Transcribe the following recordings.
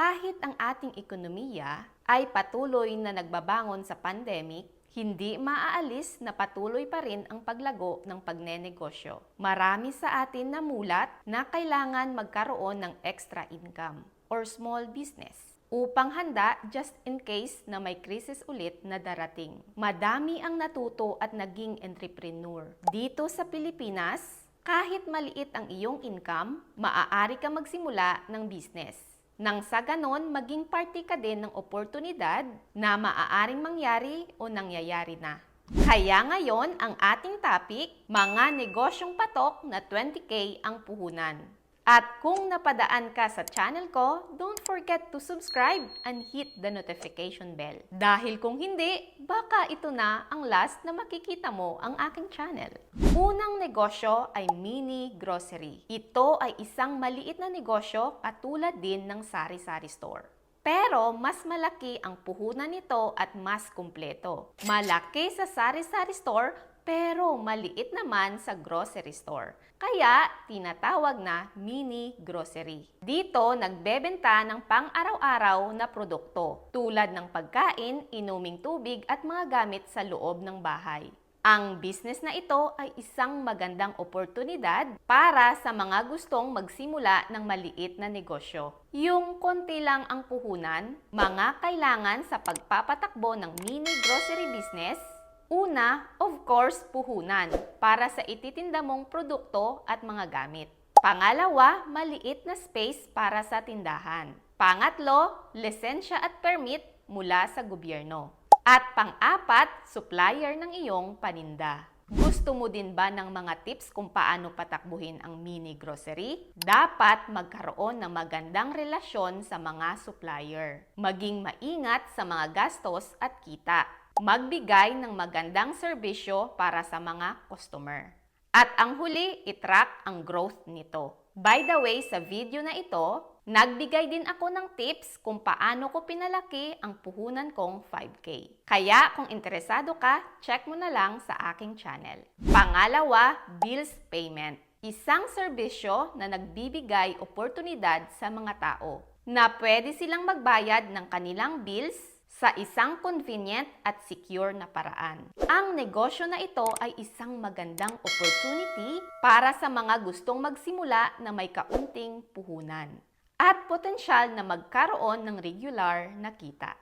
Kahit ang ating ekonomiya ay patuloy na nagbabangon sa pandemic, hindi maaalis na patuloy pa rin ang paglago ng pagnenegosyo. Marami sa atin namulat na kailangan magkaroon ng extra income or small business upang handa just in case na may krisis ulit na darating. Madami ang natuto at naging entrepreneur. Dito sa Pilipinas, kahit maliit ang iyong income, maaari ka magsimula ng business. Nang sa ganon, maging parte ka din ng oportunidad na maaaring mangyari o nangyayari na. Kaya ngayon, ang ating topic, mga negosyong patok na 20k ang puhunan. At kung napadaan ka sa channel ko, don't forget to subscribe and hit the notification bell. Dahil kung hindi, baka ito na ang last na makikita mo ang aking channel. Unang negosyo ay mini grocery. Ito ay isang maliit na negosyo katulad din ng sari-sari store. Pero mas malaki ang puhunan nito at mas kumpleto. Malaki sa sari-sari store pero maliit naman sa grocery store. Kaya tinatawag na mini grocery. Dito nagbebenta ng pang-araw-araw na produkto tulad ng pagkain, inuming tubig at mga gamit sa loob ng bahay. Ang business na ito ay isang magandang oportunidad para sa mga gustong magsimula ng maliit na negosyo. Yung konti lang ang puhunan, mga kailangan sa pagpapatakbo ng mini grocery business, Una, of course, puhunan para sa ititinda mong produkto at mga gamit. Pangalawa, maliit na space para sa tindahan. Pangatlo, lisensya at permit mula sa gobyerno. At pang-apat, supplier ng iyong paninda. Gusto mo din ba ng mga tips kung paano patakbuhin ang mini grocery? Dapat magkaroon ng magandang relasyon sa mga supplier. Maging maingat sa mga gastos at kita magbigay ng magandang serbisyo para sa mga customer. At ang huli, itrack ang growth nito. By the way, sa video na ito, nagbigay din ako ng tips kung paano ko pinalaki ang puhunan kong 5K. Kaya kung interesado ka, check mo na lang sa aking channel. Pangalawa, bills payment. Isang serbisyo na nagbibigay oportunidad sa mga tao na pwede silang magbayad ng kanilang bills sa isang convenient at secure na paraan. Ang negosyo na ito ay isang magandang opportunity para sa mga gustong magsimula na may kaunting puhunan at potensyal na magkaroon ng regular na kita.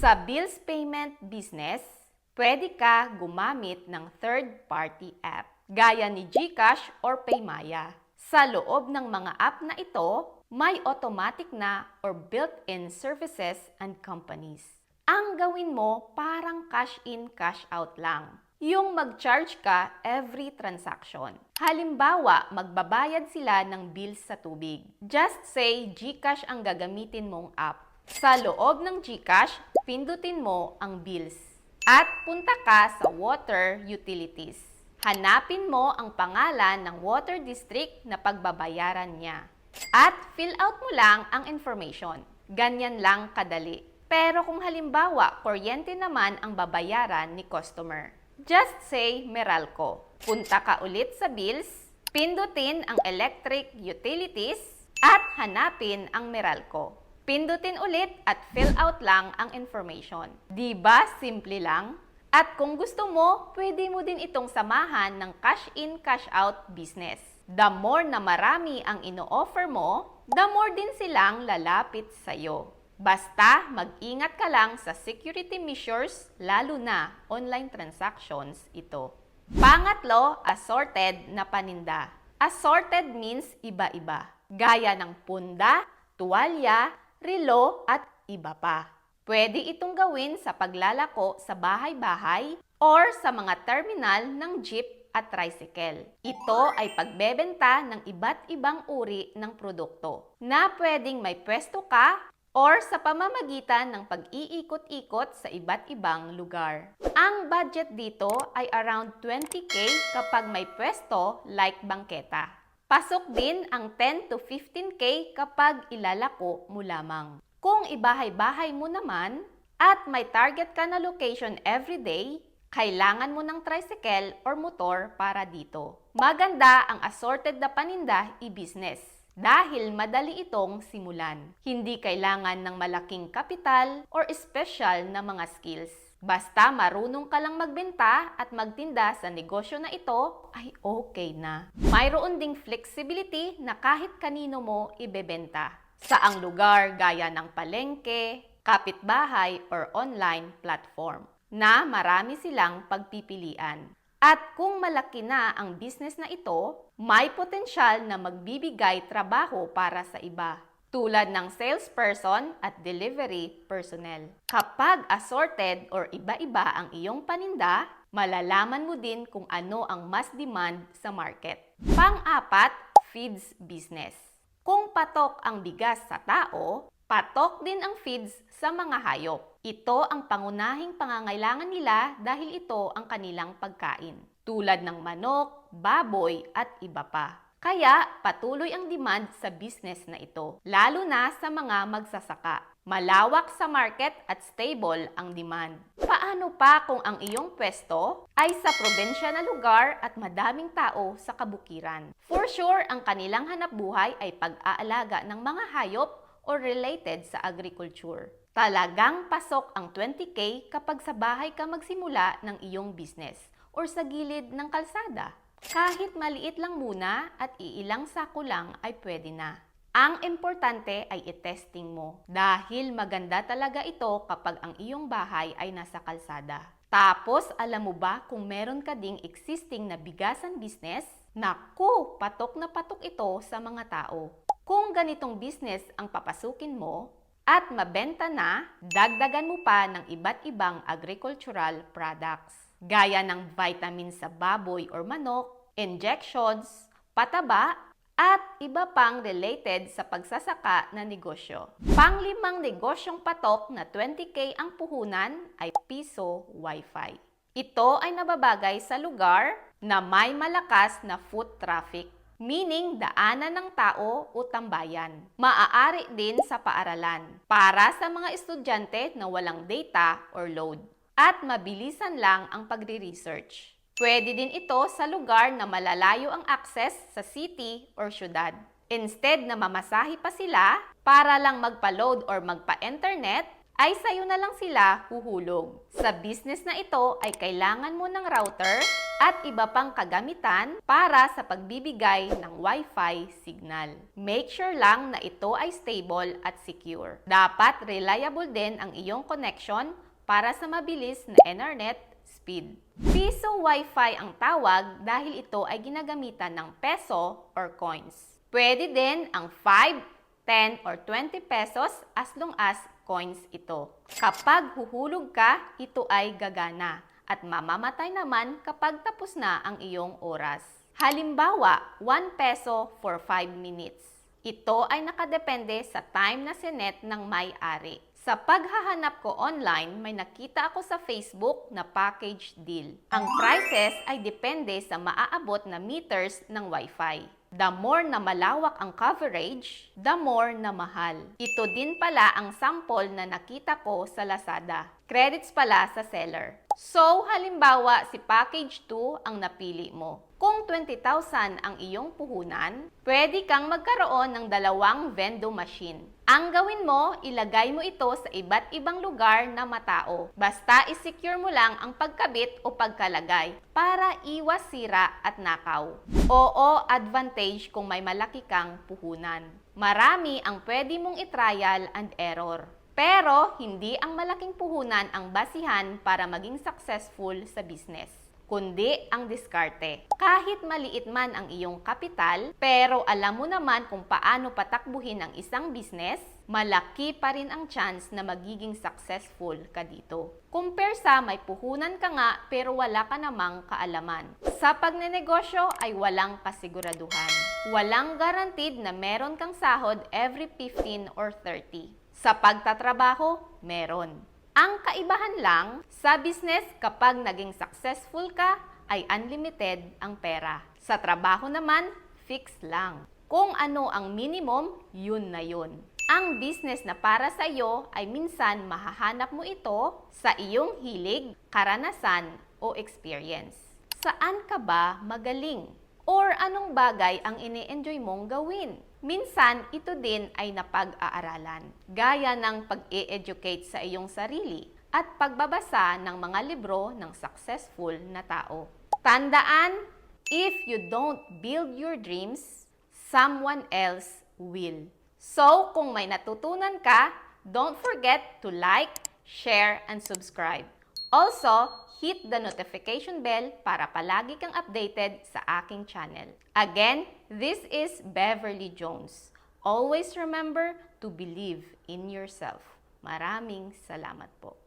Sa bills payment business, pwede ka gumamit ng third-party app gaya ni GCash or Paymaya. Sa loob ng mga app na ito, may automatic na or built-in services and companies ang gawin mo parang cash in, cash out lang. Yung mag-charge ka every transaction. Halimbawa, magbabayad sila ng bills sa tubig. Just say GCash ang gagamitin mong app. Sa loob ng GCash, pindutin mo ang bills. At punta ka sa water utilities. Hanapin mo ang pangalan ng water district na pagbabayaran niya. At fill out mo lang ang information. Ganyan lang kadali. Pero kung halimbawa, kuryente naman ang babayaran ni customer. Just say Meralco. Punta ka ulit sa bills, pindutin ang electric utilities, at hanapin ang Meralco. Pindutin ulit at fill out lang ang information. Di ba simple lang? At kung gusto mo, pwede mo din itong samahan ng cash in, cash out business. The more na marami ang ino-offer mo, the more din silang lalapit sa'yo. Basta mag-ingat ka lang sa security measures, lalo na online transactions ito. Pangatlo, assorted na paninda. Assorted means iba-iba, gaya ng punda, tuwalya, relo at iba pa. Pwede itong gawin sa paglalako sa bahay-bahay or sa mga terminal ng jeep at tricycle. Ito ay pagbebenta ng iba't ibang uri ng produkto na pwedeng may pwesto ka or sa pamamagitan ng pag-iikot-ikot sa iba't ibang lugar. Ang budget dito ay around 20k kapag may pwesto like bangketa. Pasok din ang 10 to 15k kapag ilalako mo lamang. Kung ibahay-bahay mo naman at may target ka na location every day, kailangan mo ng tricycle or motor para dito. Maganda ang assorted na paninda i-business dahil madali itong simulan. Hindi kailangan ng malaking kapital or special na mga skills. Basta marunong ka lang magbenta at magtinda sa negosyo na ito, ay okay na. Mayroon ding flexibility na kahit kanino mo ibebenta. Saang lugar gaya ng palengke, kapitbahay, or online platform na marami silang pagpipilian. At kung malaki na ang business na ito, may potensyal na magbibigay trabaho para sa iba tulad ng salesperson at delivery personnel. Kapag assorted or iba-iba ang iyong paninda, malalaman mo din kung ano ang mas demand sa market. Pang-apat, feeds business. Kung patok ang bigas sa tao, patok din ang feeds sa mga hayop. Ito ang pangunahing pangangailangan nila dahil ito ang kanilang pagkain, tulad ng manok, baboy at iba pa. Kaya patuloy ang demand sa business na ito, lalo na sa mga magsasaka. Malawak sa market at stable ang demand. Paano pa kung ang iyong pwesto ay sa probensya na lugar at madaming tao sa kabukiran? For sure, ang kanilang hanap buhay ay pag-aalaga ng mga hayop or related sa agriculture. Talagang pasok ang 20k kapag sa bahay ka magsimula ng iyong business or sa gilid ng kalsada. Kahit maliit lang muna at iilang sako lang ay pwede na. Ang importante ay i-testing mo dahil maganda talaga ito kapag ang iyong bahay ay nasa kalsada. Tapos, alam mo ba kung meron ka ding existing na bigasan business? Naku, patok na patok ito sa mga tao. Kung ganitong business ang papasukin mo at mabenta na, dagdagan mo pa ng iba't ibang agricultural products gaya ng vitamins sa baboy or manok, injections, pataba, at iba pang related sa pagsasaka na negosyo. Panglimang negosyong patok na 20k ang puhunan ay piso wifi. Ito ay nababagay sa lugar na may malakas na foot traffic, meaning daanan ng tao o tambayan. Maaari din sa paaralan para sa mga estudyante na walang data or load at mabilisan lang ang pagre-research. Pwede din ito sa lugar na malalayo ang access sa city or syudad. Instead na mamasahe pa sila para lang magpa-load or magpa-internet, ay sayo na lang sila huhulog. Sa business na ito ay kailangan mo ng router at iba pang kagamitan para sa pagbibigay ng Wi-Fi signal. Make sure lang na ito ay stable at secure. Dapat reliable din ang iyong connection para sa mabilis na internet speed. Piso Wi-Fi ang tawag dahil ito ay ginagamitan ng peso or coins. Pwede din ang 5, 10, or 20 pesos as long as coins ito. Kapag huhulog ka, ito ay gagana at mamamatay naman kapag tapos na ang iyong oras. Halimbawa, 1 peso for 5 minutes. Ito ay nakadepende sa time na sinet ng may-ari. Sa paghahanap ko online, may nakita ako sa Facebook na package deal. Ang prices ay depende sa maaabot na meters ng Wi-Fi. The more na malawak ang coverage, the more na mahal. Ito din pala ang sample na nakita ko sa Lazada. Credits pala sa seller. So, halimbawa, si package 2 ang napili mo. Kung 20,000 ang iyong puhunan, pwede kang magkaroon ng dalawang vendo machine. Ang gawin mo, ilagay mo ito sa iba't ibang lugar na matao. Basta isecure mo lang ang pagkabit o pagkalagay para iwas sira at nakaw. Oo, advantage kung may malaki kang puhunan. Marami ang pwede mong itrial and error. Pero hindi ang malaking puhunan ang basihan para maging successful sa business kundi ang diskarte. Kahit maliit man ang iyong kapital, pero alam mo naman kung paano patakbuhin ang isang business, malaki pa rin ang chance na magiging successful ka dito. Compare sa may puhunan ka nga pero wala ka namang kaalaman. Sa pagnenegosyo ay walang kasiguraduhan. Walang guaranteed na meron kang sahod every 15 or 30. Sa pagtatrabaho, meron. Ang kaibahan lang, sa business kapag naging successful ka, ay unlimited ang pera. Sa trabaho naman, fix lang. Kung ano ang minimum, yun na yun. Ang business na para sa iyo ay minsan mahahanap mo ito sa iyong hilig, karanasan o experience. Saan ka ba magaling? Or anong bagay ang ini-enjoy mong gawin? Minsan, ito din ay napag-aaralan, gaya ng pag-e-educate sa iyong sarili at pagbabasa ng mga libro ng successful na tao. Tandaan, if you don't build your dreams, someone else will. So, kung may natutunan ka, don't forget to like, share, and subscribe. Also, hit the notification bell para palagi kang updated sa aking channel. Again, this is Beverly Jones. Always remember to believe in yourself. Maraming salamat po.